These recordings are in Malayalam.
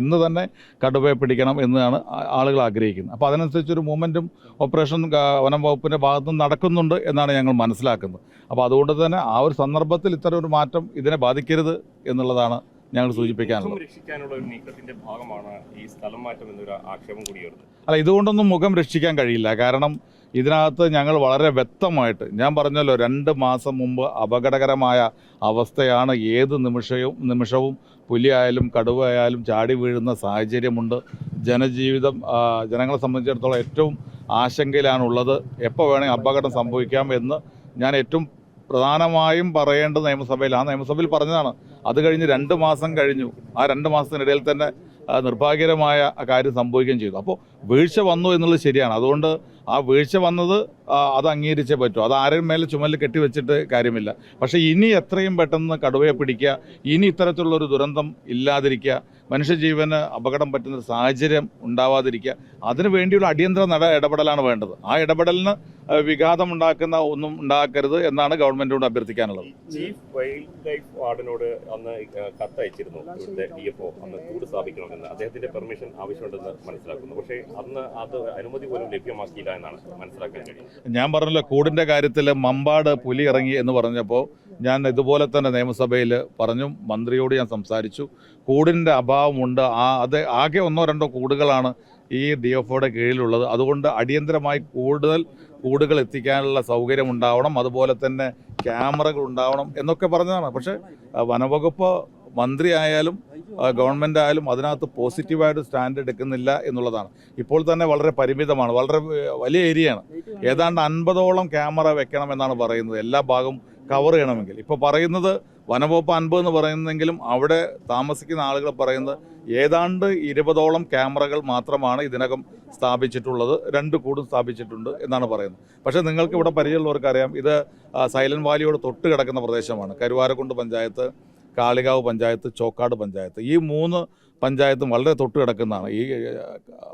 ഇന്ന് തന്നെ കടുവയെ പിടിക്കണം എന്നാണ് ആളുകൾ ആഗ്രഹിക്കുന്നത്. അപ്പോൾ അതിനനുസരിച്ചൊരു മൂവ്മെന്റും ഓപ്പറേഷൻ വനം വകുപ്പിന്റെ ഭാഗത്തുനിന്ന് നടക്കുന്നുണ്ട് എന്നാണ് ഞങ്ങൾ മനസ്സിലാക്കുന്നത്. അപ്പോൾ അതുകൊണ്ട് തന്നെ ആ ഒരു സന്ദർഭത്തിൽ ഇത്തരം ഒരു മാറ്റം ഇതിനെ ബാധിക്കരുത് എന്നുള്ളതാണ് ഞങ്ങൾ സൂചിപ്പിക്കാനുള്ളത്. രക്ഷിക്കാനുള്ള ഒരു നീക്കത്തിന്റെ ഭാഗമാണ് ഈ സ്ഥലം മാറ്റം എന്നൊരു ആക്ഷേപം കൂടി അല്ല ഇതുകൊണ്ടൊന്നും മുഖം രക്ഷിക്കാൻ കഴിയില്ല. കാരണം ഇതിനകത്ത് ഞങ്ങൾ വളരെ വ്യക്തമായിട്ട് ഞാൻ പറഞ്ഞല്ലോ രണ്ട് മാസം മുമ്പ് അപകടകരമായ അവസ്ഥയാണ് ഏത് നിമിഷവും നിമിഷവും പുലിയായാലും കടുവയായാലും ചാടി വീഴുന്ന സാഹചര്യമുണ്ട്. ജനജീവിതം ജനങ്ങളെ സംബന്ധിച്ചിടത്തോളം ഏറ്റവും ആശങ്കയിലാണുള്ളത്. എപ്പോൾ വേണമെങ്കിൽ അപകടം സംഭവിക്കാം എന്ന് ഞാൻ ഏറ്റവും പ്രധാനമായും പറയേണ്ടത് നിയമസഭയിൽ ആ നിയമസഭയിൽ പറഞ്ഞതാണ് അത് കഴിഞ്ഞ് രണ്ട് മാസം കഴിഞ്ഞു. ആ രണ്ട് മാസത്തിനിടയിൽ തന്നെ നിർഭാഗ്യകരമായ കാര്യം സംഭവിക്കുകയും ചെയ്തു. അപ്പോൾ വീഴ്ച വന്നു എന്നുള്ളത് ശരിയാണ്. അതുകൊണ്ട് ആ വീഴ്ച വന്നത് അത് അംഗീകരിച്ചേ പറ്റൂ. അത് ആരും മേലെ ചുമലിൽ കെട്ടിവെച്ചിട്ട് കാര്യമില്ല. പക്ഷേ ഇനി എത്രയും പെട്ടെന്ന് കടുവയെ പിടിക്കുക ഇനി ഇത്തരത്തിലുള്ളൊരു ദുരന്തം ഇല്ലാതിരിക്കുക മനുഷ്യജീവന് അപകടം പറ്റുന്ന സാഹചര്യം ഉണ്ടാവാതിരിക്കുക അതിനു വേണ്ടിയുള്ള അടിയന്തര നട ഇടപെടലാണ് വേണ്ടത്. ആ ഇടപെടലിന് വിഘാതം ഉണ്ടാക്കുന്ന ഒന്നും ഉണ്ടാക്കരുത് എന്നാണ് ഗവൺമെന്റിനോട് അഭ്യർത്ഥിക്കാനുള്ളത്. ചീഫ് വൈൽഡ് ലൈഫ് വാർഡനോട് അന്ന് കത്ത് ഒ അന്ന് കൂട് സ്ഥാപിക്കണമെന്ന്. അദ്ദേഹത്തിന്റെ പെർമിഷൻ ആവശ്യമുണ്ടെന്ന് മനസ്സിലാക്കുന്നു. പക്ഷേ അന്ന് അത് അനുമതി പോലും ലഭ്യമാക്കിയില്ല എന്നാണ് മനസ്സിലാക്കാൻ കഴിയുന്നത്. ഞാൻ പറഞ്ഞല്ലോ കൂടിന്റെ കാര്യത്തിൽ മമ്പാട് പുലി ഇറങ്ങി എന്ന് പറഞ്ഞപ്പോൾ ഞാൻ ഇതുപോലെ തന്നെ നിയമസഭയിൽ പറഞ്ഞു മന്ത്രിയോട് ഞാൻ സംസാരിച്ചു. കൂടിന്റെ അഭാവമുണ്ട്. ആ അത് ആകെ ഒന്നോ രണ്ടോ കൂടുകളാണ് ഈ ഡി എഫ് ഒയുടെ കീഴിലുള്ളത്. അതുകൊണ്ട് അടിയന്തരമായി കൂടുതൽ കൂടുകൾ എത്തിക്കാനുള്ള സൗകര്യം ഉണ്ടാവണം. അതുപോലെ തന്നെ ക്യാമറകൾ ഉണ്ടാവണം എന്നൊക്കെ പറഞ്ഞതാണ്. പക്ഷേ വനവകുപ്പ് മന്ത്രി ആയാലും ഗവൺമെന്റ് ആയാലും അതിനകത്ത് പോസിറ്റീവായിട്ട് സ്റ്റാൻഡ് എടുക്കുന്നില്ല എന്നുള്ളതാണ്. ഇപ്പോൾ തന്നെ വളരെ പരിമിതമാണ് വളരെ വലിയ ഏരിയയാണ്. ഏതാണ്ട് അൻപതോളം ക്യാമറ വെക്കണം എന്നാണ് പറയുന്നത്. എല്ലാ ഭാഗവും കവർ ചെയ്യണമെങ്കിൽ. ഇപ്പോൾ പറയുന്നത് വനവകുപ്പ് അൻപത് എന്ന് പറയുന്നെങ്കിലും അവിടെ താമസിക്കുന്ന ആളുകൾ പറയുന്നത് ഏതാണ്ട് ഇരുപതോളം ക്യാമറകൾ മാത്രമാണ് ഇതിനകം സ്ഥാപിച്ചിട്ടുള്ളത്. രണ്ട് കൂടും സ്ഥാപിച്ചിട്ടുണ്ട് എന്നാണ് പറയുന്നത്. പക്ഷേ നിങ്ങൾക്ക് ഇവിടെ പരിചയമുള്ളവർക്കറിയാം ഇത് സൈലന്റ് വാലിയോട് തൊട്ട് കിടക്കുന്ന പ്രദേശമാണ്. കരുവാരക്കുണ്ട് പഞ്ചായത്ത്. കാളികാവ് പഞ്ചായത്ത് ചോക്കാട് പഞ്ചായത്ത്. ഈ മൂന്ന് പഞ്ചായത്തും വളരെ തൊട്ട് കിടക്കുന്നതാണ്. ഈ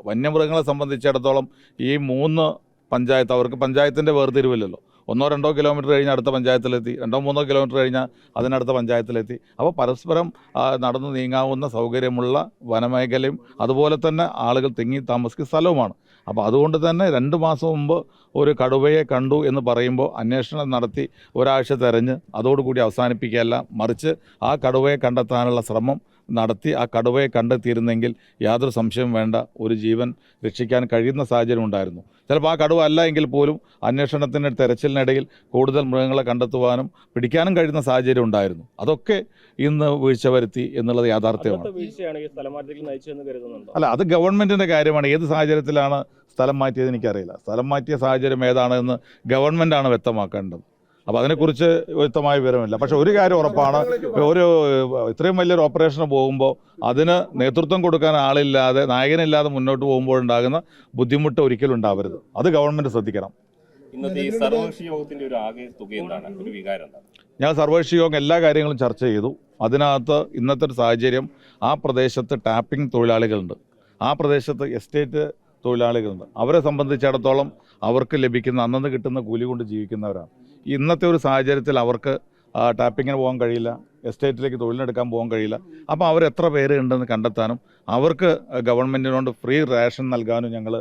വന്യമൃഗങ്ങളെ സംബന്ധിച്ചിടത്തോളം ഈ മൂന്ന് പഞ്ചായത്ത് അവർക്ക് പഞ്ചായത്തിന്റെ വേർതിരിവില്ലല്ലോ. ഒന്നോ രണ്ടോ കിലോമീറ്റർ കഴിഞ്ഞ് അടുത്ത പഞ്ചായത്തിലെത്തി രണ്ടോ മൂന്നോ കിലോമീറ്റർ കഴിഞ്ഞാൽ അതിനടുത്ത പഞ്ചായത്തിലെത്തി. അപ്പോൾ പരസ്പരം നടന്നു നീങ്ങാവുന്ന സൗകര്യമുള്ള വനമേഖലയും അതുപോലെ തന്നെ ആളുകൾ തിങ്ങി താമസിക്കുന്ന സ്ഥലവുമാണ്. അപ്പോൾ അതുകൊണ്ട് തന്നെ രണ്ട് മാസം മുമ്പ് ഒരു കടുവയെ കണ്ടു എന്ന് പറയുമ്പോൾ അന്വേഷണം നടത്തി ഒരാഴ്ച തെരഞ്ഞ് അതോടുകൂടി അവസാനിപ്പിക്കുകയല്ല മറിച്ച് ആ കടുവയെ കണ്ടെത്താനുള്ള ശ്രമം നടത്തി ആ കടുവയെ കണ്ടെത്തിയിരുന്നെങ്കിൽ യാതൊരു സംശയവും വേണ്ട ഒരു ജീവൻ രക്ഷിക്കാൻ കഴിയുന്ന സാഹചര്യം ഉണ്ടായിരുന്നു. ചിലപ്പോൾ ആ കടുവ അല്ല എങ്കിൽ പോലും അന്വേഷണത്തിന് തെരച്ചിലിനിടയിൽ കൂടുതൽ മൃഗങ്ങളെ കണ്ടെത്തുവാനും പിടിക്കാനും കഴിയുന്ന സാഹചര്യം ഉണ്ടായിരുന്നു. അതൊക്കെ ഇന്ന് വീഴ്ച വരുത്തി എന്നുള്ളത് യാഥാർത്ഥ്യമാണ്. അല്ല അത് ഗവൺമെന്റിന്റെ കാര്യമാണ്. ഏത് സാഹചര്യത്തിലാണ് സ്ഥലം മാറ്റിയത് എനിക്കറിയില്ല. സ്ഥലം മാറ്റിയ സാഹചര്യം ഏതാണെന്ന് ഗവൺമെന്റാണ് വ്യക്തമാക്കേണ്ടത്. അപ്പോൾ അതിനെക്കുറിച്ച് വ്യക്തമായ വിവരമില്ല. പക്ഷെ ഒരു കാര്യം ഉറപ്പാണ്. ഒരു ഇത്രയും വലിയൊരു ഓപ്പറേഷന് പോകുമ്പോൾ അതിന് നേതൃത്വം കൊടുക്കാൻ ആളില്ലാതെ നായകനില്ലാതെ മുന്നോട്ട് പോകുമ്പോഴുണ്ടാകുന്ന ബുദ്ധിമുട്ട് ഒരിക്കലും ഉണ്ടാവരുത്. അത് ഗവൺമെന്റ് ശ്രദ്ധിക്കണം. ഇന്നത്തെ ഈ സർവകക്ഷി യോഗത്തിന്റെ ഒരു ആകെ തുക എന്താണ്? ഒരു വികാരം എന്താണ്? ഞാൻ സർവകക്ഷി യോഗം എല്ലാ കാര്യങ്ങളും ചർച്ച ചെയ്തു. അതിനകത്ത് ഇന്നത്തെ ഒരു സാഹചര്യം ആ പ്രദേശത്ത് ടാപ്പിംഗ് തൊഴിലാളികളുണ്ട്. ആ പ്രദേശത്ത് എസ്റ്റേറ്റ് തൊഴിലാളികളുണ്ട്. അവരെ സംബന്ധിച്ചിടത്തോളം അവർക്ക് ലഭിക്കുന്ന അന്നന്ന് കിട്ടുന്ന കൂലി കൊണ്ട് ജീവിക്കുന്നവരാണ്. ഇന്നത്തെ ഒരു സാഹചര്യത്തിൽ അവർക്ക് ടാപ്പിങ്ങിന് പോകാൻ കഴിയില്ല എസ്റ്റേറ്റിലേക്ക് തൊഴിലിനെടുക്കാൻ പോകാൻ കഴിയില്ല. അപ്പോൾ അവർ എത്ര പേര് ഉണ്ടെന്ന് കണ്ടെത്താനും അവർക്ക് ഗവൺമെന്റിനോട് ഫ്രീ റേഷൻ നൽകാനും ഞങ്ങൾ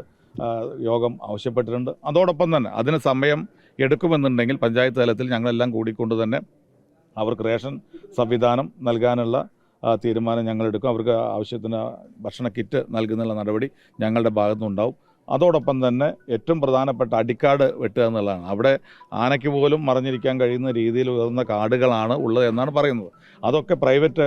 യോഗം ആവശ്യപ്പെട്ടിട്ടുണ്ട്. അതോടൊപ്പം തന്നെ അതിന് സമയം എടുക്കുമെന്നുണ്ടെങ്കിൽ പഞ്ചായത്ത് തലത്തിൽ ഞങ്ങളെല്ലാം കൂടിക്കൊണ്ട് തന്നെ അവർക്ക് റേഷൻ സംവിധാനം നൽകാനുള്ള തീരുമാനം ഞങ്ങൾ എടുക്കും. അവർക്ക് ആവശ്യത്തിന് ഭക്ഷണ കിറ്റ് നൽകുന്നുള്ള നടപടി ഞങ്ങളുടെ ഭാഗത്തുനിന്നുണ്ടാവും. അതോടൊപ്പം തന്നെ ഏറ്റവും പ്രധാനപ്പെട്ട അടിക്കാട് വെട്ടുക എന്നുള്ളതാണ്. അവിടെ ആനയ്ക്ക് പോലും മറിഞ്ഞിരിക്കാൻ കഴിയുന്ന രീതിയിൽ ഉയർന്ന കാടുകളാണ് ഉള്ളത് എന്നാണ് പറയുന്നത്. അതൊക്കെ പ്രൈവറ്റ്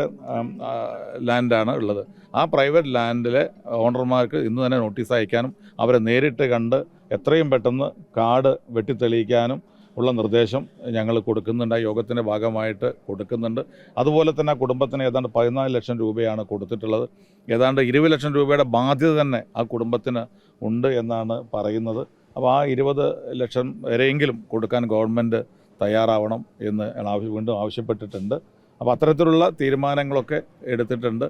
ലാൻഡാണ് ഉള്ളത്. ആ പ്രൈവറ്റ് ലാൻഡിലെ ഓണർമാർക്ക് ഇന്ന് തന്നെ നോട്ടീസ് അയക്കാനും അവരെ നേരിട്ട് കണ്ട് എത്രയും പെട്ടെന്ന് കാട് വെട്ടിത്തെളിയിക്കാനും ഉള്ള നിർദ്ദേശം ഞങ്ങൾ കൊടുക്കുന്നുണ്ട്. ആ യോഗത്തിന്റെ ഭാഗമായിട്ട് കൊടുക്കുന്നുണ്ട്. അതുപോലെ തന്നെ കുടുംബത്തിന് ഏതാണ്ട് പതിനാല് ലക്ഷം രൂപയാണ് കൊടുത്തിട്ടുള്ളത്. ഏതാണ്ട് ഇരുപത് ലക്ഷം രൂപയുടെ ബാധ്യത തന്നെ ആ കുടുംബത്തിന് ഉണ്ട് എന്നാണ് പറയുന്നത്. അപ്പോൾ ആ ഇരുപത് ലക്ഷം വരെയെങ്കിലും കൊടുക്കാൻ ഗവൺമെന്റ് തയ്യാറാവണം എന്ന് വീണ്ടും ആവശ്യപ്പെട്ടിട്ടുണ്ട്. അപ്പോൾ അത്തരത്തിലുള്ള തീരുമാനങ്ങളൊക്കെ എടുത്തിട്ടുണ്ട്.